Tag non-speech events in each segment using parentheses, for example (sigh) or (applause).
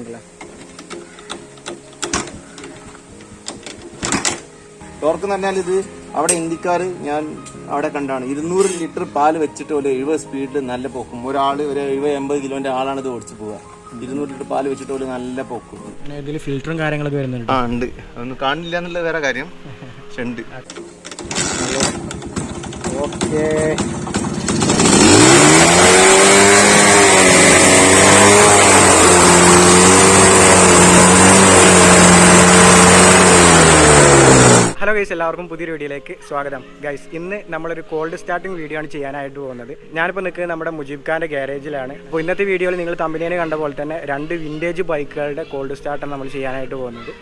ഉണ്ടല്ലോ ടോർക്ക് എന്ന് പറഞ്ഞാൽ ഇത് അവിടെ ഇന്ത്യക്കാർ ഞാൻ അവിടെ കണ്ടാണ്. ഇരുന്നൂറ് ലിറ്റർ പാൽ വെച്ചിട്ട് ഒരു എഴുപത് സ്പീഡിൽ നല്ല പോക്കും. ഒരാൾ ഒരു എഴുപത് എൺപത് കിലോന്റെ ആളാണ് ഇത് ഓടിച്ചു പോവുക. ഇരുന്നൂറ് ലിറ്റർ പാൽ വെച്ചിട്ട് ഒരു നല്ല പോക്കും. ഇതിൽ ഫിൽറ്ററും കാര്യങ്ങളൊക്കെ വരുന്നുണ്ട്. ആ ഉണ്ട്. അതൊന്നും കാണില്ല എന്നുള്ള വേറെ കാര്യം. പക്ഷെ ഉണ്ട്. (laughs) ഓക്കെ. ഹലോ ഗൈസ് എല്ലാവർക്കും പുതിയൊരു വീഡിയോയിലേക്ക് സ്വാഗതം. ഗൈസ് ഇന്ന് നമ്മളൊരു കോൾഡ് സ്റ്റാർട്ടിംഗ് വീഡിയോ ആണ് ചെയ്യാനായിട്ട് പോകുന്നത്. ഞാനിപ്പോൾ നിൽക്കുന്നത് നമ്മുടെ മുജീബ് ഖാന്റെ ഗാരേജിലാണ് അപ്പോൾ ഇന്നത്തെ വീഡിയോയിൽ നിങ്ങൾ തമ്പിനെ കണ്ട പോലെ തന്നെ രണ്ട് വിന്റേജ് ബൈക്കുകളുടെ കോൾഡ് സ്റ്റാർട്ടാണ് നമ്മൾ ചെയ്യാനായിട്ട് പോകുന്നത്.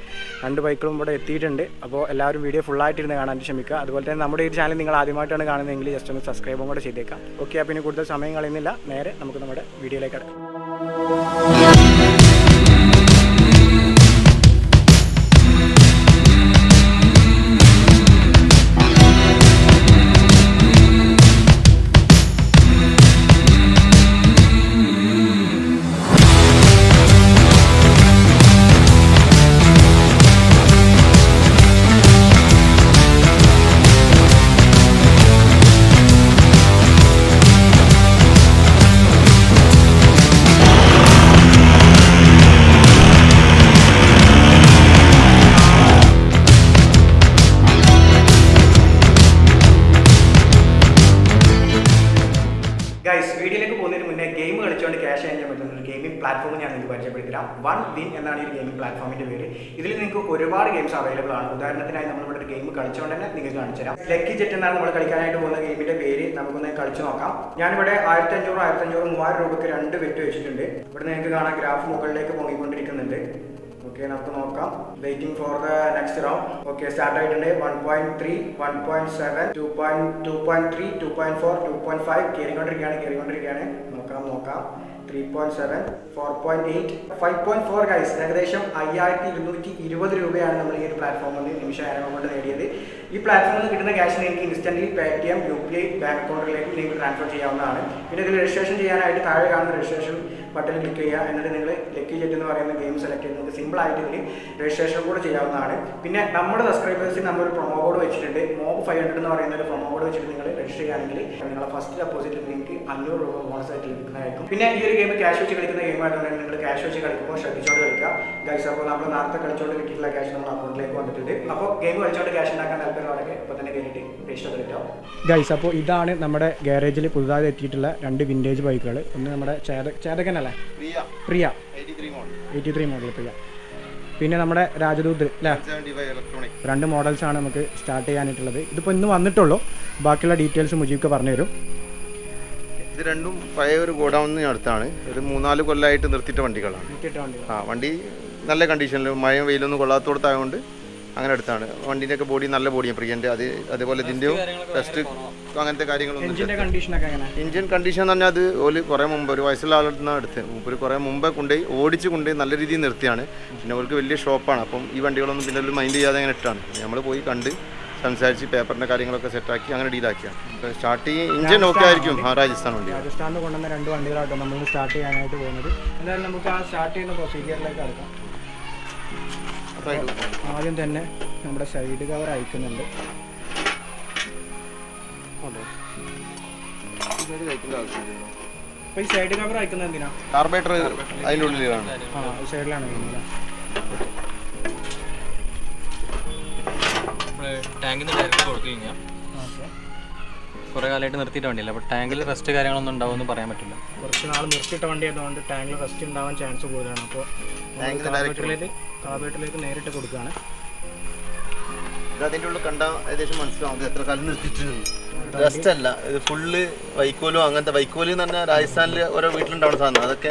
രണ്ട് ബൈക്കുകളും ഇവിടെ എത്തിയിട്ടുണ്ട്. അപ്പോൾ എല്ലാവരും വീഡിയോ ഫുള്ളായിട്ടിരുന്ന് കാണാൻ ശ്രമിക്കുക. അതുപോലെ തന്നെ നമ്മുടെ ഈ ചാനൽ നിങ്ങൾ ആദ്യമായിട്ടാണ് കാണുന്നതെങ്കിൽ ജസ്റ്റ് ഒന്ന് സബ്സ്ക്രൈബും കൂടെ ചെയ്തേക്കാം ഓക്കെ അപ്പോൾ ഇനി കൂടുതൽ സമയം കളയുന്നില്ല. നേരെ നമുക്ക് നമ്മുടെ വീഡിയോയിലേക്ക് കിടക്കാം. പരിചയപ്പെടുത്തരാം വൺ വിൻ എന്നാണ് ഈ ഗെയിമിംഗ് പ്ലാറ്റ്ഫോമിന്റെ പേര്. ഇതിൽ നിങ്ങൾക്ക് ഒരുപാട് ഗെയിംസ് അവൈലബിൾ ആണ്. ഉദാഹരണത്തിനായി നമ്മൾ ഇവിടെ ഒരു ഗെയിം കളിച്ചുകൊണ്ട് തന്നെ നിങ്ങൾക്ക് കാണിച്ചു തരാം. ലക്കി ജെറ്റ് എന്നാണ് നമ്മൾ കളിക്കാനായിട്ട് പോകുന്ന ഗെയിമിന്റെ പേര്. നമുക്കൊന്ന് കളിച്ചു നോക്കാം. ഞാനിവിടെ ആയിരത്തി അഞ്ഞൂറ് ആയിരത്തി അഞ്ഞൂറ് മൂവായിരം രൂപയ്ക്ക് രണ്ട് വെറ്റ് വെച്ചിട്ടുണ്ട്. ഇവിടെ നിങ്ങൾക്ക് കാണാം ഗ്രാഫ് മുകളിലേക്ക് പൊങ്ങിക്കൊണ്ടിരിക്കുന്നുണ്ട്. ഓക്കെ നമുക്ക് നോക്കാം. Waiting for the next round okay start ആയിട്ടുണ്ട്. One point three one point seven two point two point three two point four two point five കയറിക്കൊണ്ടിരിക്കുകയാണ് കയറിക്കൊണ്ടിരിക്കുകയാണ് നോക്കാം നോക്കാം. Three point seven four point eight five point four guys ഏകദേശം അയ്യായിരത്തി ഇരുന്നൂറ്റി ഇരുപത് രൂപയാണ് നമ്മൾ ഈ ഒരു പ്ലാറ്റ്ഫോമിൽ നിമിഷ നേരം കൊണ്ട് നേടിയത്. ഈ പ്ലാറ്റ്ഫോമിൽ നിന്ന് കിട്ടുന്ന ക്യാഷിന് എനിക്ക് instant Paytm U P I bank അക്കൗണ്ടിലേക്ക് നിങ്ങൾക്ക് ട്രാൻസ്ഫർ ചെയ്യാവുന്നതാണ്. പിന്നെ ഇതിൽ രജിസ്ട്രേഷൻ ചെയ്യാനായിട്ട് താഴെ കാണുന്ന രജിസ്ട്രേഷൻ ബട്ടൺ ക്ലിക്ക് ചെയ്യുക. എന്നിട്ട് നിങ്ങൾ ലക്കി ജെറ്റ് എന്ന് പറയുന്ന ഗെയിം സെലക്ട് ചെയ്ത് നമുക്ക് സിമ്പിൾ ആയിട്ട് ഇതിൽ രജിസ്ട്രേഷൻ കൂടെ ചെയ്യാവുന്നതാണ്. പിന്നെ നമ്മുടെ സബ്സ്ക്രൈബേഴ്സിന് നമ്മളൊരു പ്രൊമോ കോഡ് വെച്ചിട്ടുണ്ട്. മോബ് ഫൈവ് ഹൺഡ്രഡ് എന്ന് പറയുന്ന ഒരു പ്രൊമോ കോഡ് വെച്ചിട്ട് നിങ്ങൾ രജിസ്റ്റർ ചെയ്യുകയാണെങ്കിൽ നിങ്ങളുടെ ഫസ്റ്റ് ഡെപ്പോസിറ്റ് നിങ്ങൾക്ക് അഞ്ഞൂറ് രൂപ ബോണസ് ആയിട്ട് ലഭിക്കുന്നതായിരിക്കും. പിന്നെ ഈ ഒരു ഗെയിം ക്യാഷ് വെച്ച് കളിക്കുന്ന ഗെയിം ആയതുകൊണ്ട് നിങ്ങൾ ക്യാഷ് വെച്ച് കളിക്കുമ്പോൾ ശ്രദ്ധിച്ചോണ്ട് കളിക്കുക. ഗൈസ് അപ്പോൾ നമ്മൾ നേരത്തെ കളിച്ചോണ്ട് കിട്ടിയിട്ടുള്ള ക്യാഷ് നമ്മുടെ അക്കൗണ്ടിലേക്ക് വന്നിട്ടുണ്ട്. അപ്പോൾ ഗെയിം കളിച്ചോണ്ട് ക്യാഷ് ഉണ്ടാക്കാൻ താല്പര്യമുള്ളവരൊക്കെ ഇപ്പോൾ തന്നെ കഴിഞ്ഞിട്ട് രജിസ്റ്റർ കളിക്കാം ഗൈസ് അപ്പോൾ ഇതാണ് നമ്മുടെ ഗാരേജിൽ പുതുതായി എത്തിയിട്ടുള്ള രണ്ട് വിന്റേജ് ബൈക്കുകൾ ഒന്ന് നമ്മുടെ ചേത ചേതകനല്ലേ Priya. Priya. Eighty three model Priya. പിന്നെ നമ്മുടെ രാജദൂത് അല്ലേ രണ്ട് മോഡൽസ് ആണ് നമുക്ക് സ്റ്റാർട്ട് ചെയ്യാനായിട്ടുള്ളത്. ഇതിപ്പോൾ ഇന്ന് വന്നിട്ടുള്ളൂ. ബാക്കിയുള്ള ഡീറ്റെയിൽസ് മുജീബ് പറഞ്ഞു തരും ഇത് രണ്ടും പഴയ ഒരു ഗോഡൗണിന് അടുത്താണ്. ഒരു മൂന്നാൽ കൊല്ലമായിട്ട് നിർത്തിയിട്ട വണ്ടികളാണ്. ആ വണ്ടി നല്ല കണ്ടീഷനിൽ മഴയും വെയിലൊന്നും കൊള്ളാത്തോടത്തായതുകൊണ്ട് അങ്ങനെ അടുത്താണ് വണ്ടീന്റെ ഒക്കെ ബോഡി നല്ല ബോഡിയാണ് പ്രിയന്റെ അത് അതേപോലെ ഇതിന്റെയും ടെസ്റ്റ് അങ്ങനത്തെ കാര്യങ്ങളൊന്നും ഇഞ്ചിൻ കണ്ടീഷൻ എന്ന് പറഞ്ഞാൽ അത് ഓൽ കുറേ മുമ്പ് ഒരു വയസ്സുള്ള ആളെടുത്താണ് എടുത്ത് ഒരു കുറേ മുമ്പേ കൊണ്ടുപോയി ഓടിച്ച് കൊണ്ടുപോയി നല്ല രീതിയിൽ നിർത്തിയാണ്. പിന്നെ അവർക്ക് വലിയ ഷോപ്പാണ്. അപ്പം ഈ വണ്ടികളൊന്നും പിന്നെ ഒരു മൈൻഡ് ചെയ്യാതെ അങ്ങനെ ഇട്ടാണ്. നമ്മൾ പോയി കണ്ട് സംസാരിച്ച് പേപ്പറിന്റെ കാര്യങ്ങളൊക്കെ സെറ്റാക്കി അങ്ങനെ ഡീലാക്കിയാണ് സ്റ്റാർട്ട് ചെയ്യും ഇഞ്ചിൻ ഓക്കെ ആയിരിക്കും. ആ രാജസ്ഥാൻ വണ്ടി. രാജസ്ഥാനിൽ കൊണ്ടുവന്ന രണ്ട് വണ്ടികളാണ് നമ്മൾ സ്റ്റാർട്ട് ചെയ്യാനായിട്ട് പോകുന്നത്. എന്തായാലും നമുക്ക് ആ സ്റ്റാർട്ട് ചെയ്യുന്ന പ്രൊസീജിയറിലേക്ക് അടുക്കാം. ആദ്യം തന്നെ നമ്മുടെ സൈഡ് കവർ അയക്കുന്നുണ്ട്. അപ്പോൾ ഈ സൈഡ് കവർ അയക്കുന്നത് എന്തിനാ? കാർബേറ്റർ അതിന്റെ ഉള്ളിലാണ് ആ സൈഡിലാണ് ടാങ്കിൽ ഡയറക്റ്റ് കൊടുത്തു കഴിഞ്ഞാൽ കുറേ കാലമായിട്ട് നിർത്തിയിട്ട് വണ്ടിയില്ല. അപ്പോൾ ടാങ്കിൽ റെസ്റ്റ് കാര്യങ്ങളൊന്നും ഉണ്ടാവുമെന്ന് പറയാൻ പറ്റില്ല. കുറച്ച് നാൾ നിർത്തിയിട്ട വണ്ടി ആയതുകൊണ്ട് ടാങ്കിൽ റെസ്റ്റ് ഉണ്ടാവാൻ ചാൻസ് കൂടുതലാണ്. അപ്പോൾ കാർബേറ്ററിലേക്ക് കാർബേറ്ററിലേക്ക് നേരിട്ട് കൊടുക്കുകയാണ്. ഇത് അതിന്റെ ഉള്ളിൽ കണ്ടാൽ ഏകദേശം മനസ്സിലാവും എത്ര കാലം നിർത്തിയിട്ടുണ്ട്. ഡസ്റ്റ് അല്ല. ഇത് ഫുള്ള് വൈക്കോലും അങ്ങനത്തെ വൈക്കോലി എന്ന് പറഞ്ഞാൽ രാജസ്ഥാനിൽ ഓരോ വീട്ടിലുണ്ടാവുന്ന സാധനം അതൊക്കെ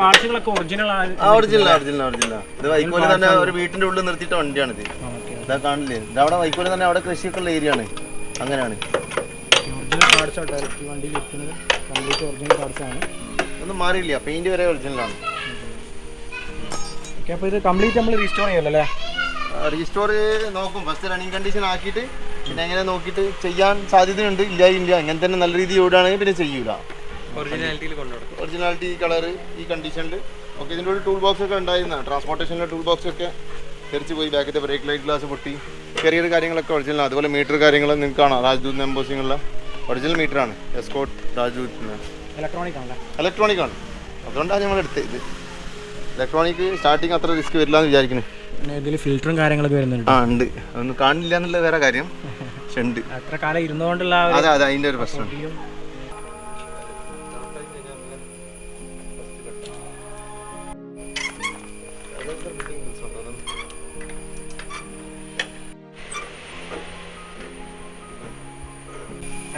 പാർട്സുകളൊക്കെ ഒറിജിനൽ ആ ഒറിജിനൽ ഒറിജിനൽ ഒറിജിനൽ ഇത് വൈക്കോലി തന്നെ ഒരു വീട്ടിന്റെ ഉള്ളിൽ നിർത്തിയിട്ട വണ്ടിയാണിത് ഇത്. ഇതാ കാണില്ലേ? ഇത് അവിടെ വൈക്കോലി തന്നെ അവിടെ കൃഷിയൊക്കെ ഉള്ള ഏരിയ ആണ് അങ്ങനെയാണ് ഒറിജിനൽ പാർട്സ് ഡയറക്റ്റ് വണ്ടിയിൽ ഇരിക്കുന്നത്. കംപ്ലീറ്റ് ഒറിജിനൽ പാർട്സ് ആണ്. ഒന്നും മാറിയില്ല. പെയിന്റ് വരെ ഒറിജിനലാണ് ആണ്. അപ്പോൾ ഇത് കംപ്ലീറ്റ് നമ്മൾ റീസ്റ്റോർ ചെയ്യല്ലേ? അല്ലേ റീസ്റ്റോർ നോക്കും. ഫസ്റ്റ് റണ്ണിങ് കണ്ടീഷൻ ആക്കിയിട്ട് പിന്നെ അങ്ങനെ നോക്കിയിട്ട് ചെയ്യാൻ സാധ്യതയുണ്ട്? ഇല്ല ഇല്ല. അങ്ങനെ തന്നെ നല്ല രീതിയിൽ ഓടുകയാണെങ്കിൽ പിന്നെ ചെയ്യൂല. ഒറിജിനാലിറ്റി കളർ ഈ കണ്ടീഷനിൽ ഓക്കെ ഇതിന്റെ ഒരു ടൂൾ ബോക്സ് ഒക്കെ ഉണ്ടായിരുന്ന ട്രാൻസ്പോർട്ടേഷനിലെ ടൂൾ ബോക്സ് ഒക്കെ തെറിച്ച് പോയി ബാക്കിത്തെ ബ്രേക്ക് ലൈറ്റ് ഗ്ലാസ് പൊട്ടി. ചെറിയ കാര്യങ്ങളൊക്കെ ഒറിജിനൽ അതുപോലെ മീറ്റർ കാര്യങ്ങൾ നിങ്ങൾക്ക് കാണാം. രാജ്ദൂത് എംബോസിങ്ങുള്ള ഒറിജിനൽ മീറ്ററാണ് എസ്കോട്ട് രാജ്ദൂത് ഇലക്ട്രോണിക് ആണ് ഇലക്ട്രോണിക് ആണ്. അതുകൊണ്ടാണ് ഞങ്ങൾ എടുത്തത് ഇത്. ഇലക്ട്രോണിക് സ്റ്റാർട്ടിങ് അത്ര റിസ്ക് വരില്ല എന്ന് വിചാരിക്കുന്നു ഇതിൽ ഫിൽറ്ററും കാര്യങ്ങളൊക്കെ വരുന്നുണ്ട്. ആ ഉണ്ട്. അതൊന്നും കാണില്ല എന്നുള്ള വേറെ കാര്യം. പക്ഷെ ഉണ്ട്. അത്ര കാലം ഇരുന്നുകൊണ്ടുള്ള ആ ഒരു അതെ അതെ അതിന്റെ ഒരു പ്രശ്നം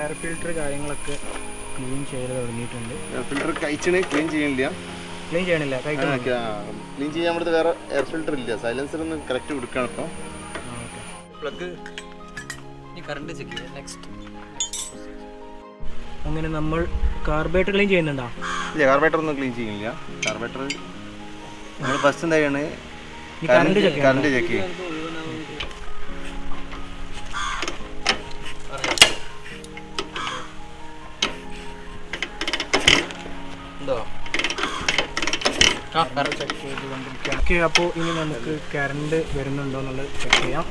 എയർ ഫിൽറ്റർ കാര്യങ്ങളൊക്കെ ക്ലീൻ ചെയ്ത് തുടങ്ങിയിട്ടുണ്ട്. ഫിൽറ്റർ കഴിച്ചിന് ക്ലീൻ ചെയ്യണില്ല. ക്ലീൻ ചെയ്യണില്ല ക്ലീൻ ചെയ്യാൻ വേറെ എയർ ഫിൽറ്റർ ഇല്ല. സൈലൻസർ ഒന്ന് കറക്റ്റ് കൊടുക്കണം ഇപ്പം. പ്ലഗ് ഇനി കറണ്ട് ചെക്ക് ചെയ്യാം. നെക്സ്റ്റ് അങ്ങനെ നമ്മൾ കാർബേറ്റർ ക്ലീൻ ചെയ്യുന്നുണ്ടോ? ഇല്ല കാർബേറ്റർ ഒന്നും ക്ലീൻ ചെയ്യുന്നില്ല. കാർബേറ്റർ നമ്മൾ ഫസ്റ്റ് എന്താ ചെയ്യണേ? ഈ current check ചെയ്യണം. കറണ്ട് ചെക്ക് ചെയ്യും കറണ്ട് അപ്പോൾ ഇനി നമുക്ക് കറണ്ട് വരുന്നുണ്ടോ എന്നുള്ളത് ചെക്ക് ചെയ്യാം.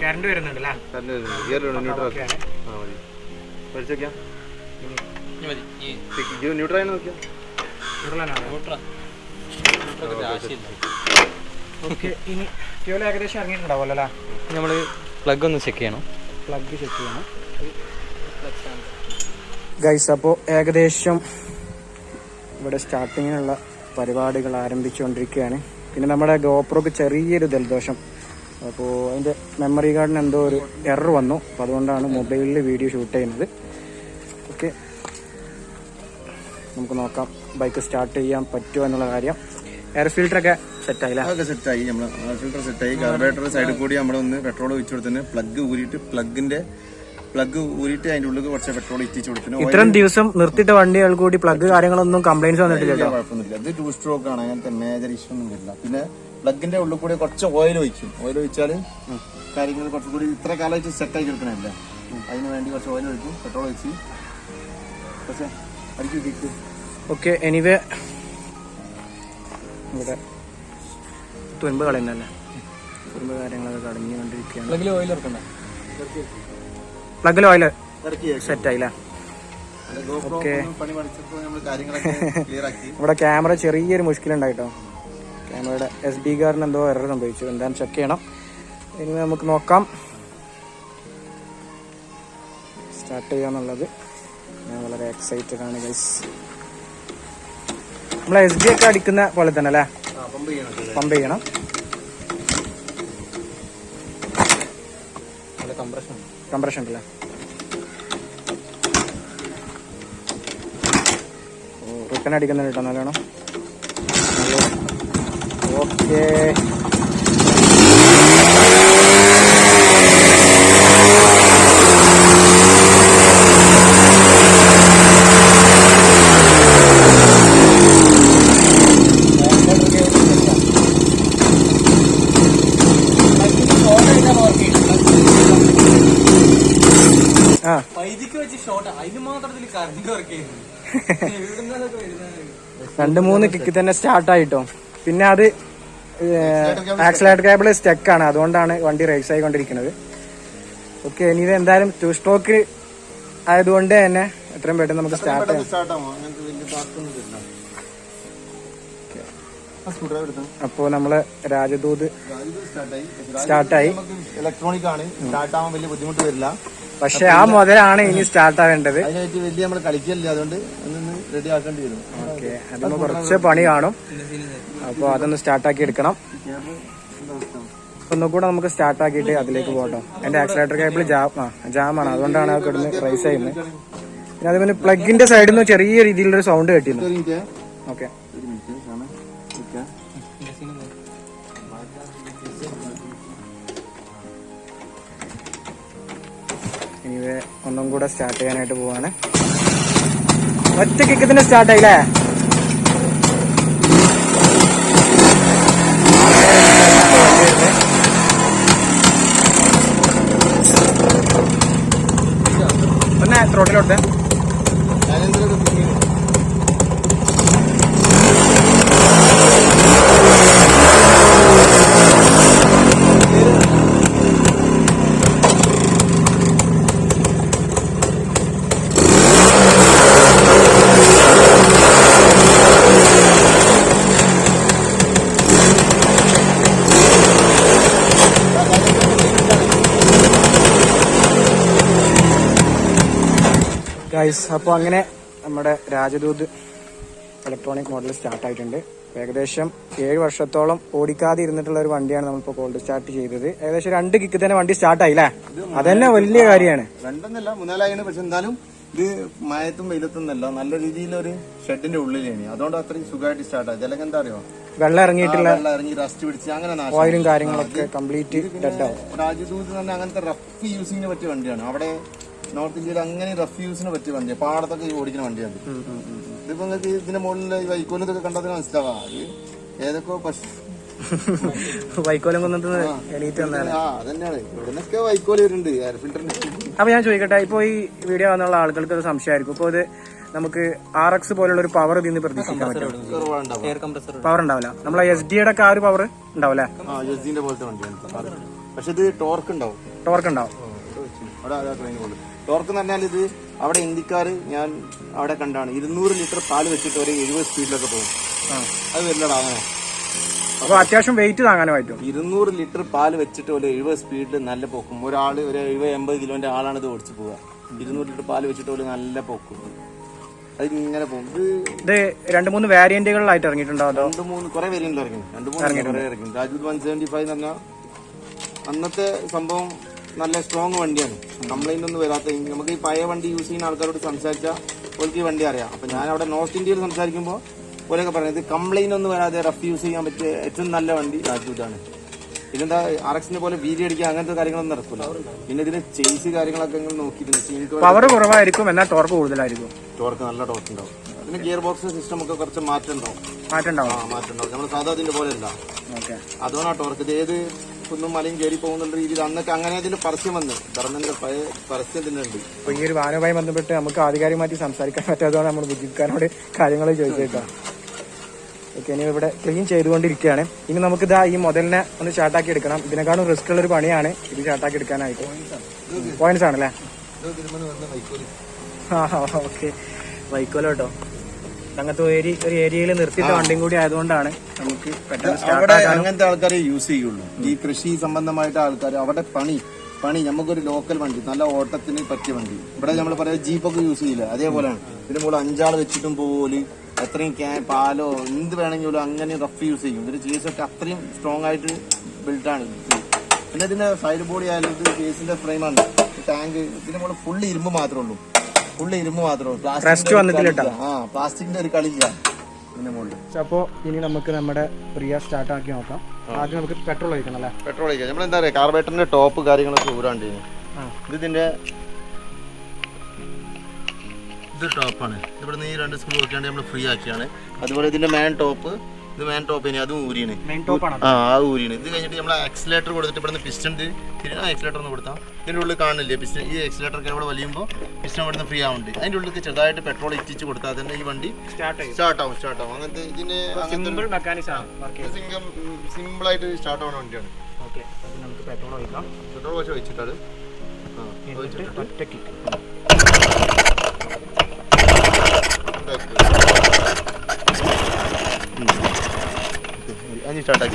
കറണ്ട് വരുന്നുണ്ട് അല്ലേ കറണ്ട് ഗിയർ ന്യൂട്രൽ ആ മതി. പഠിച്ചു നോക്കിയാ? ന്യൂട്രൽ നോക്കിയാ ഓക്കെ. ഇനി ഫ്യൂൽ ഏകദേശം ഇറങ്ങിയിട്ടുണ്ടാവുമല്ലോ അല്ലേ? നമ്മൾ പ്ലഗ് ഒന്ന് ചെക്ക് ചെയ്യണം. പ്ലഗ് സെറ്റ് ചെയ്യണം. ഗൈസ് അപ്പോൾ ഏകദേശം ഇവിടെ സ്റ്റാർട്ടിങ്ങിനുള്ള പരിപാടികൾ ആരംഭിച്ചുകൊണ്ടിരിക്കുകയാണ് പിന്നെ നമ്മുടെ ഗോപ്രോക്ക് ചെറിയൊരു ജലദോഷം. അപ്പോൾ അതിന്റെ മെമ്മറി കാർഡിന് എന്തോ ഒരു എറർ വന്നു. അപ്പോൾ അതുകൊണ്ടാണ് മൊബൈലിൽ വീഡിയോ ഷൂട്ട് ചെയ്യുന്നത്. ഓക്കെ നമുക്ക് നോക്കാം. ബൈക്ക് സ്റ്റാർട്ട് ചെയ്യാൻ പറ്റുമോ എന്നുള്ള കാര്യം. എയർ ഫിൽറ്ററൊക്കെ സെറ്റായില്ല? അതൊക്കെ സെറ്റായി നമ്മൾ ഫിൽറ്റർ സെറ്റായി. കാർബറേറ്റർ സൈഡിൽ കൂടി നമ്മളൊന്ന് പെട്രോൾ ഒഴിച്ചു കൊടുത്തിന് പ്ലഗ് ഊരിയിട്ട് പ്ലഗിന്റെ പ്ലഗ് ഊരിയിട്ട് അതിന്റെ ഉള്ളിൽ കുറച്ച് പെട്രോൾ ഇറ്റിച്ചു കൊടുത്തിന് ഇത്രയും ദിവസം നിർത്തിയിട്ട വണ്ടികൾ കൂടി പ്ലഗ് കാര്യങ്ങളൊന്നും കംപ്ലൈന്റ്സ് വന്നിട്ടില്ല കുഴപ്പമൊന്നുമില്ല. ഇത് ടൂ സ്ട്രോക്ക് ആണ്. അങ്ങനത്തെ മേജർ ഇഷ്യൂ ഒന്നും വരില്ല. പിന്നെ പ്ലഗിന്റെ ഉള്ളിൽ കൂടി കുറച്ച് ഓയിൽ ഒഴിക്കും. ഓയിൽ ഒഴിച്ചാൽ കാര്യങ്ങൾ കുറച്ചും കൂടി ഇത്ര കാലമായിട്ട് സെറ്റ് ആക്കി കിടക്കണമല്ല അതിന് വേണ്ടി കുറച്ച് ഓയിൽ ഒഴിക്കും. പെട്രോൾ ഒഴിച്ച് പക്ഷേ അടിച്ചു ഓക്കെ എനിവേ ഇവിടെ തുൻപ് കളയുന്നല്ലേ തുൻപ് കാര്യങ്ങളൊക്കെ കളഞ്ഞുകൊണ്ടിരിക്കുകയാണ് പ്ലഗിൽ ഓയിൽ ഇറക്കണ്ട? പ്ലഗിൽ ഓയിൽ സെറ്റായില്ല സെറ്റ് ആയില്ല? ഓക്കെ ഇവിടെ ക്യാമറ ചെറിയൊരു മുഷ്കിലുണ്ടായിട്ടോ? ക്യാമറയുടെ എസ് ഡി കാർഡിന് എന്തോ എറർ സംഭവിച്ചു. എന്താണെന്ന് ചെക്ക് ചെയ്യണം. ഇനി നമുക്ക് നോക്കാം. സ്റ്റാർട്ട് ചെയ്യാന്നുള്ളത്. ഞാൻ വളരെ എക്സൈറ്റഡ് ആണ് ഗൈസ് നമ്മൾ എസ് ഡി ഒക്കെ അടിക്കുന്ന പോലെ തന്നെ അല്ലേ? പമ്പ് ചെയ്യണം കംപ്രഷൻ കംപ്രഷൻ ഉണ്ടല്ലേ? ഓ റിട്ടൺ അടിക്കുന്നുണ്ട് കേട്ടോ നല്ലോണം ഓക്കെ ആ വൈദ്യുതി വെച്ച് ഷോർട്ട് അതിന് മാത്രത്തിൽ കറണ്ട് വർക്ക് ചെയ്യുന്നു എവിടുന്നതൊക്കെ വരുന്നത് രണ്ട് മൂന്ന് കിക്ക് തന്നെ സ്റ്റാർട്ട് ആയിട്ടോ. പിന്നെ അത് ആക്സിലേറ്റർ കേബിൾ സ്റ്റക്ക് ആണ്. അതുകൊണ്ടാണ് വണ്ടി റേസ് ആയിക്കൊണ്ടിരിക്കുന്നത്. ഓക്കെ ഇനി ഇത് എന്തായാലും ടു സ്ട്രോക്ക് ആയതുകൊണ്ട് തന്നെ എത്രയും പെട്ടെന്ന് നമുക്ക് സ്റ്റാർട്ട് ചെയ്യാം. അപ്പോ നമ്മൾ രാജദൂത് സ്റ്റാർട്ടായി സ്റ്റാർട്ടായി ഇലക്ട്രോണിക് ആണ്. സ്റ്റാർട്ട് ആവാൻ വലിയ ബുദ്ധിമുട്ട് വരില്ല. പക്ഷെ ആ മുതലാണ് ഇനി സ്റ്റാർട്ട് ആവേണ്ടത്. അതിനായിട്ട് വലിയ നമ്മൾ കളിക്കല്ല അതുകൊണ്ട് അതൊന്ന് റെഡി ആക്കേണ്ടി വരും. ഓക്കെ. അതിന് കുറച്ച് പണി കാണും. അപ്പൊ അതൊന്ന് സ്റ്റാർട്ടാക്കി എടുക്കണം. ഒന്നുകൂടെ നമുക്ക് സ്റ്റാർട്ട് ആക്കിയിട്ട് അതിലേക്ക് പോകട്ടോ. എന്റെ ആക്സിലേറ്റർ കേബിൾ ജാം ആ ജാമാണ് അതുകൊണ്ടാണ് ആ കിടന്ന് റൈസ് ചെയ്യുന്നത്. പിന്നെ അതുപോലെ പ്ലഗിന്റെ സൈഡിൽ നിന്ന് ചെറിയ രീതിയിലൊരു സൗണ്ട് കേട്ടിരുന്നു. ഓക്കെ. ഇനി ഒന്നും കൂടെ സ്റ്റാർട്ട് ചെയ്യാനായിട്ട് പോവാണ്. ഒറ്റ കിക്ക് തന്നെ സ്റ്റാർട്ടായില്ലേ ഒന്ന് ത്രോട്ടിലോട്ട് ഞാനെന്തെങ്കിലും ഗൈസ് അപ്പോൾ അങ്ങനെ നമ്മുടെ രാജദൂത് ഇലക്ട്രോണിക് മോഡൽ സ്റ്റാർട്ട് ആയിട്ടുണ്ട്. ഏകദേശം ഏഴ് വർഷത്തോളം ഓടിക്കാതെ ഇരുന്നിട്ടുള്ള ഒരു വണ്ടിയാണ് നമ്മളിപ്പോൾ കോൾഡ് സ്റ്റാർട്ട് ചെയ്തത്. ഏകദേശം രണ്ട് കിക്ക് തന്നെ വണ്ടി സ്റ്റാർട്ടായില്ലേ അതന്നെ വലിയ കാര്യമാണ്. രണ്ടെന്നല്ല മൂന്നാലായാണ് പക്ഷെ എന്തായാലും ഇത് മയത്തും വെയിലത്തും നല്ല നല്ല രീതിയിലൊരു ഷെഡിന്റെ ഉള്ളിലാണ് അതുകൊണ്ട് അത്രയും സുഖമായിട്ട് സ്റ്റാർട്ട് ആയി. അല്ലെങ്കിൽ എന്താ അറിയോ? വെള്ളം ഇറങ്ങിയിട്ടുള്ള വെള്ളം ഇറങ്ങി റസ്റ്റ് പിടിച്ച് അങ്ങനെ ഓയിലും കാര്യങ്ങളൊക്കെ കംപ്ലീറ്റ് ഡെഡ് ആവും. രാജദൂത് തന്നെ അങ്ങനത്തെ റഫ് യൂസിങ്ങിന് പറ്റിയ വണ്ടിയാണ്. അവിടെ നോർത്ത് ഇന്ത്യയിൽ അങ്ങനെ റെഫ്യൂസിന് പറ്റിയ വണ്ടിയാണ് പാടത്തൊക്കെ ഈ ഓടിക്കുന്ന വണ്ടിയാണ് ഇതിപ്പോ നിങ്ങൾക്ക് ഇതിന്റെ മുകളിൽ ഈ വൈക്കോലത്തൊക്കെ കണ്ടതിന് മനസ്സിലാവാ. ഏതൊക്കെ പശു. വൈക്കോലം കുന്നത്ത് എണീറ്റ് വന്നാണ് അപ്പൊ ഞാൻ ചോദിക്കട്ടെ ഇപ്പൊ ഈ വീഡിയോ വന്നുള്ള ആളുകൾക്ക് ഒരു സംശയമായിരിക്കും. ഇപ്പൊ ഇത് നമുക്ക് ആർ എക്സ് പോലുള്ള ഒരു പവർ ഇതിന് പ്രതീക്ഷിക്കാൻ പറ്റും. എയർ കംപ്രസർ പവർ ഉണ്ടാവില്ല. നമ്മളെ എസ് ഡിയുടെ ഒക്കെ ആ ഒരു പവർ ഉണ്ടാവില്ല. പക്ഷെ ഇത് ടോർക്ക് ഉണ്ടാവും. ടോർക്ക് ഉണ്ടാവും. ടോർക്ക് എന്ന് പറഞ്ഞാൽ ഇത് അവിടെ ഇന്ത്യക്കാർ ഞാൻ അവിടെ കണ്ടാണ്. ഇരുന്നൂറ് ലിറ്റർ പാൽ വെച്ചിട്ട് ഒരു എഴുപത് സ്പീഡിലൊക്കെ പോകും. അത് വരില്ലടാ അങ്ങനെ. അപ്പൊ അത്യാവശ്യം വെയിറ്റ് താങ്ങാനും പറ്റും ഇരുന്നൂറ് ലിറ്റർ പാൽ വെച്ചിട്ട് ഒരു എഴുപത് സ്പീഡിൽ നല്ല പോക്കും. ഒരാൾ ഒരു എഴുപത് എൺപത് കിലോന്റെ ആളാണ് ഇത് ഓടിച്ചു പോവുക. ഇരുന്നൂറ് ലിറ്റർ പാൽ വെച്ചിട്ട് ഒരു നല്ല പോക്കും. അത് ഇങ്ങനെ പോകും. ഇത് രണ്ട് മൂന്ന് വേരിയന്റുകളിലായിട്ട് ഇറങ്ങിയിട്ടുണ്ടോ രണ്ട് മൂന്ന് കുറെ വേരിയന്റ് ഇറങ്ങി രണ്ട് മൂന്ന് ഇറങ്ങി. രാജൂത് വൺ സെവന്റി ഫൈവ് എന്ന് പറഞ്ഞാൽ അന്നത്തെ സംഭവം നല്ല സ്ട്രോങ് വണ്ടിയാണ്. കംപ്ലൈന്റ് ഒന്നും വരാത്ത നമുക്ക് ഈ പഴയ വണ്ടി യൂസ് ചെയ്യുന്ന ആൾക്കാരോട് സംസാരിച്ചാൽ അവർക്ക് ഈ വണ്ടി അറിയാം. അപ്പൊ ഞാൻ അവിടെ നോർത്ത് ഇന്ത്യയിൽ സംസാരിക്കുമ്പോൾ ഓരൊക്കെ ഇത് കംപ്ലൈന്റ് ഒന്നും വരാതെ റഫ് യൂസ് ചെയ്യാൻ പറ്റിയ ഏറ്റവും നല്ല വണ്ടി രാജൂതാണ് ഇതെന്താ ആർ എക്സിനെ പോലെ വീതി അടിക്കുക അങ്ങനത്തെ കാര്യങ്ങളൊന്നും നടക്കില്ല പിന്നെ ഇതിന്റെ ചേസ് കാര്യങ്ങളൊക്കെ നോക്കിയിട്ടുണ്ട്. പവർ കുറവായിരിക്കും എന്നാൽ ടോർക്ക് കൂടുതലായിരിക്കും. ടോർക്ക് നല്ല ടോർക്ക് ഉണ്ടാവും. അതിന് ഗിയർ ബോക്സ് സിസ്റ്റം ഒക്കെ കുറച്ച് മാറ്റം ഉണ്ടാവും. മാറ്റം ഉണ്ടാവും. മാറ്റം ഉണ്ടാവും. നമ്മൾ സാധാ ഇതിന്റെ പോലെ അല്ല. ഓക്കെ അതുകൊണ്ടാണ് ടോർക്ക് ഇത് ഏത് കുന്നും മലയും കയറി പോകുന്ന രീതിയിൽ അന്നൊക്കെ അങ്ങനെ അതിന്റെ പരസ്യം വന്നു. ധർമ്മന്റെ പഴയ പരസ്യം തന്നെ ഉണ്ട്. അപ്പൊ ഈ ഒരു വാനവുമായി ബന്ധപ്പെട്ട് നമുക്ക് ആധികാരികമായിട്ട് സംസാരിക്കാൻ പറ്റാത്തതാണ് നമ്മൾ ബുദ്ധിക്കാരോട് കാര്യങ്ങൾ ചോദിച്ചേക്കാം. ഓക്കെ ഇനി ഇവിടെ ക്ലീൻ ചെയ്തുകൊണ്ടിരിക്കുകയാണ്. ഇനി നമുക്ക് ഇതാ ഈ മുതലിനെ ഒന്ന് ചാട്ടാക്കി എടുക്കണം. ഇതിനെക്കാളും റിസ്ക് ഉള്ള ഒരു പണിയാണ് ഇത് ചാട്ടാക്കി എടുക്കാനായിട്ട്. പോയിന്റ്സ് ആണല്ലേ? ഓക്കെ. വൈക്കോലോ കേട്ടോ. അങ്ങനത്തെ ഒരു ഒരു ഏരിയയിൽ നിർത്തിയിട്ട് വണ്ടിയും കൂടി ആയതുകൊണ്ടാണ് നമുക്ക് പെട്ടെന്ന് സ്റ്റാർട്ട് അങ്ങനത്തെ ആൾക്കാരെ യൂസ് ചെയ്യുള്ളൂ. ഈ കൃഷി സംബന്ധമായിട്ട് ആൾക്കാർ അവിടെ പണി പണി നമുക്കൊരു ലോക്കൽ വണ്ടി നല്ല ഓട്ടത്തിന് പറ്റിയ വണ്ടി. ഇവിടെ നമ്മൾ പറയാം ജീപ്പൊക്കെ യൂസ് ചെയ്യില്ല? അതേപോലെയാണ്. ഇതിന് മുകളിൽ അഞ്ചാൾ വെച്ചിട്ടും പോലും എത്രയും ക്യാ പാലോ എന്ത് വേണമെങ്കിലും അങ്ങനെ റഫ് യൂസ് ചെയ്യും. ഇതിന് ചേസൊക്കെ അത്രയും സ്ട്രോങ് ആയിട്ട് ബിൽഡാണ് പിന്നെ ഇതിന്റെ സൈഡ് ബോഡി ആയാലും ഇത് കേസിന്റെ ഫ്രെയിമാണ് ടാങ്ക് ഇതിന് മുകളിൽ ഫുള്ള് ഇരുമ്പ് മാത്രമേ ഉള്ളൂ. ഫുള്ള് ഇരുമ്പ് മാത്രമേ പ്ലാസ്റ്റിക്കിന്റെ ഒരു കളിയില്ല. അപ്പോൾ ഇനി നമുക്ക് നമ്മുടെ പ്രിയ സ്റ്റാർട്ടാക്കി നോക്കാം. ആദ്യം നമുക്ക് പെട്രോൾ ഒഴിക്കണം അല്ലേ? പെട്രോൾ ഒഴിക്കാം. നമ്മൾ എന്താ പറയുക കാർബേറ്ററിന്റെ ടോപ്പ് കാര്യങ്ങളൊക്കെ ഊരാണ്ട് ഇത് ഇതിന്റെ ഇത് ടോപ്പാണ് ഇവിടുന്ന് ഈ രണ്ട് സ്ക്രൂ വെക്കാണ്ട് നമ്മൾ ഫ്രീ ആക്കിയാണ്. അതുപോലെ ഇതിന്റെ മെയിൻ ടോപ്പ് ഇത് മെയിൻ ടോപ്പ് ഇനി അതും ഊരിയാണ്. ആ ആ ഊരിയാണ്. ഇത് കഴിഞ്ഞിട്ട് നമ്മൾ ആക്സിലേറ്റർ കൊടുത്തിട്ട് ഇവിടുന്ന് പിസ്റ്റൺ ആ ആക്സിലേറ്റർ ഒന്ന് കൊടുത്താൽ ഇതിന്റെ ഉള്ളിൽ കാണില്ലേ പിസ്റ്റൺ ഈ ആക്സിലേറ്റർ ഒക്കെ ഇവിടെ വലിയുമ്പോൾ പിസ്റ്റൺ ഇവിടുന്ന് ഫ്രീ ആവുന്നുണ്ട്. അതിന്റെ ഉള്ളിൽ ചെറുതായിട്ട് പെട്രോൾ ഇറ്റിച്ച് കൊടുത്താൽ തന്നെ ഈ വണ്ടി സ്റ്റാർട്ട് ആവും സ്റ്റാർട്ട് ആവും. അങ്ങനത്തെ ഇതിന് സിമ്പിൾ ആയിട്ട് സ്റ്റാർട്ട് ആവുന്ന വണ്ടിയാണ്. നമുക്ക് പെട്രോൾ ഒഴിക്കാം. പെട്രോൾ ഒറ്റ കിക്ക് Benji Tata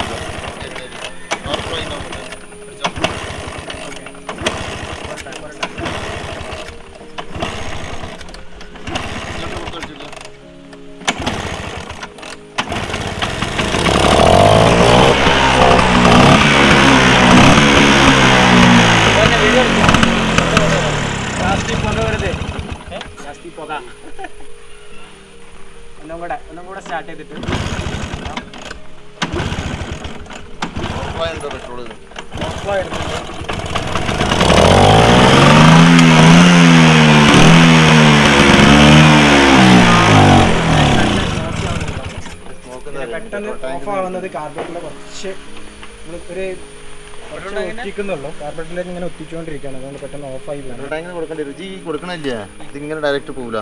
പെട്ടെന്ന് കാർബറ്റിലെ കുറച്ച് നമ്മൾ ഒരു ഒറ്റിക്കുന്നുള്ളൂ കാർബറേറ്ററിലേക്ക് ഇങ്ങനെ ഒറ്റിച്ചുകൊണ്ടിരിക്കുകയാണ് അതുകൊണ്ട് പെട്ടെന്ന് ഓഫായി കൊടുക്കേണ്ടി വരും. കൊടുക്കണില്ല. ഇതിങ്ങനെ ഡയറക്റ്റ് പോകില്ല.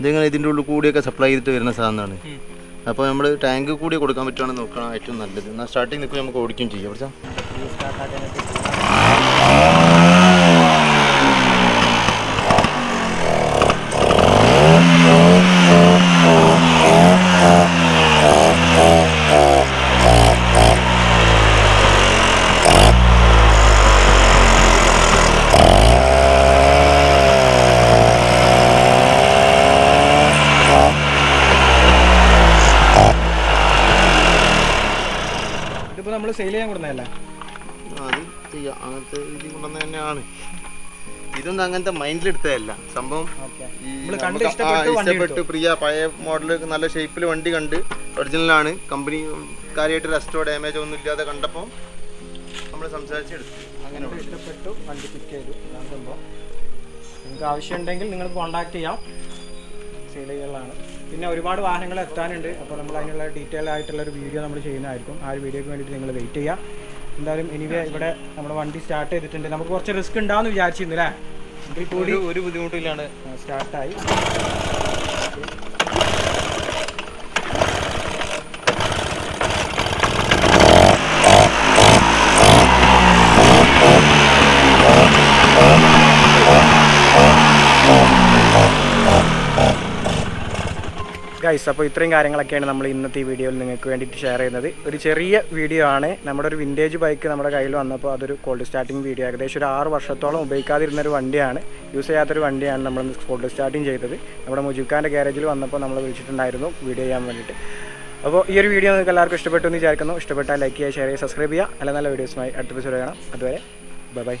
ഇതിങ്ങനെ ഇതിന്റെ ഉള്ളിൽ കൂടിയൊക്കെ സപ്ലൈ ചെയ്തിട്ട് വരുന്ന സാധനമാണ്. അപ്പോൾ നമ്മൾ ടാങ്ക് കൂടി കൊടുക്കാൻ പറ്റുവാണെന്ന് നോക്കണം ഏറ്റവും നല്ലത്. എന്നാൽ സ്റ്റാർട്ടിങ് നിൽക്കുമ്പോൾ നമുക്ക് ഓടിക്കുകയും ചെയ്യാം. കുറച്ചാ നമ്മൾ സെയിൽ ചെയ്യാൻ കൊടുക്കുന്നതല്ലേ? അത് ചെയ്യാം. അങ്ങനത്തെ രീതി കൊണ്ടുവന്ന തന്നെയാണ്. ഇതൊന്നും അങ്ങനത്തെ മൈൻഡിൽ എടുത്തതല്ല. സംഭവം ഇഷ്ടപ്പെട്ടു പ്രിയ പഴയ മോഡൽ നല്ല ഷേപ്പിൽ വണ്ടി കണ്ട് ഒറിജിനലാണ് കമ്പനി കാര്യമായിട്ട് റെസ്റ്റോ ഡാമേജ് ഒന്നും ഇല്ലാതെ കണ്ടപ്പോൾ നമ്മൾ സംസാരിച്ചെടുത്തു അങ്ങനെ ഇഷ്ടപ്പെട്ടു വണ്ടി പിക്ക് ചെയ്തു. നിങ്ങൾക്ക് ആവശ്യമുണ്ടെങ്കിൽ നിങ്ങൾ കോൺടാക്ട് ചെയ്യാം. സെയിൽ പിന്നെ ഒരുപാട് വാഹനങ്ങൾ എത്താനുണ്ട്. അപ്പോൾ നമ്മൾ അതിനുള്ള ഡീറ്റെയിൽ ആയിട്ടുള്ള ഒരു വീഡിയോ നമ്മൾ ചെയ്യുന്നതായിരിക്കും. ആ ഒരു വീഡിയോക്ക് വേണ്ടിയിട്ട് നിങ്ങൾ വെയിറ്റ് ചെയ്യുക. എന്തായാലും എനിവേ ഇവിടെ നമ്മുടെ വണ്ടി സ്റ്റാർട്ട് ചെയ്തിട്ടുണ്ട്. നമുക്ക് കുറച്ച് റിസ്ക് ഉണ്ടാവുമെന്ന് വിചാരിച്ചിരുന്നു അല്ലേ? ഒരു ബുദ്ധിമുട്ടില്ലാണ്ട് സ്റ്റാർട്ടായി ഗൈസ് അപ്പോൾ ഇത്രയും കാര്യങ്ങളൊക്കെയാണ് നമ്മൾ ഇന്നത്തെ ഈ വീഡിയോയിൽ നിങ്ങൾക്ക് വേണ്ടിയിട്ട് ഷെയർ ചെയ്യുന്നത്. ഒരു ചെറിയ വീഡിയോ ആണ്. നമ്മുടെ ഒരു വിന്റേജ് ബൈക്ക് നമ്മുടെ കയ്യിൽ വന്നപ്പോൾ അതൊരു കോൾഡ് സ്റ്റാർട്ടിങ് വീഡിയോ ഏകദേശം ഒരു ആറ് വർഷത്തോളം ഉപയോഗിക്കാതിരുന്നൊരു വണ്ടിയാണ്. യൂസ് ചെയ്യാത്തൊരു വണ്ടിയാണ് നമ്മൾ കോൾഡ് സ്റ്റാർട്ടിങ് ചെയ്തത്. നമ്മുടെ മുജുക്കാന്റെ ഗ്യാരേജിൽ വന്നപ്പോൾ നമ്മൾ വിളിച്ചിട്ടുണ്ടായിരുന്നു വീഡിയോ ചെയ്യാൻ വേണ്ടിയിട്ട്. അപ്പോൾ ഈ ഒരു വീഡിയോ നിങ്ങൾക്ക് എല്ലാവർക്കും ഇഷ്ടപ്പെട്ടു എന്ന് വിചാരിക്കുന്നു. ഇഷ്ടപ്പെട്ടാൽ ലൈക്ക് ചെയ്യുക ഷെയർ ചെയ്യുക സബ്സ്ക്രൈബ് ചെയ്യുക. നല്ല നല്ല വീഡിയോസുമായി അടുത്ത എപ്പിസോഡ് കാണാം. അതുവരെ ബൈ ബൈ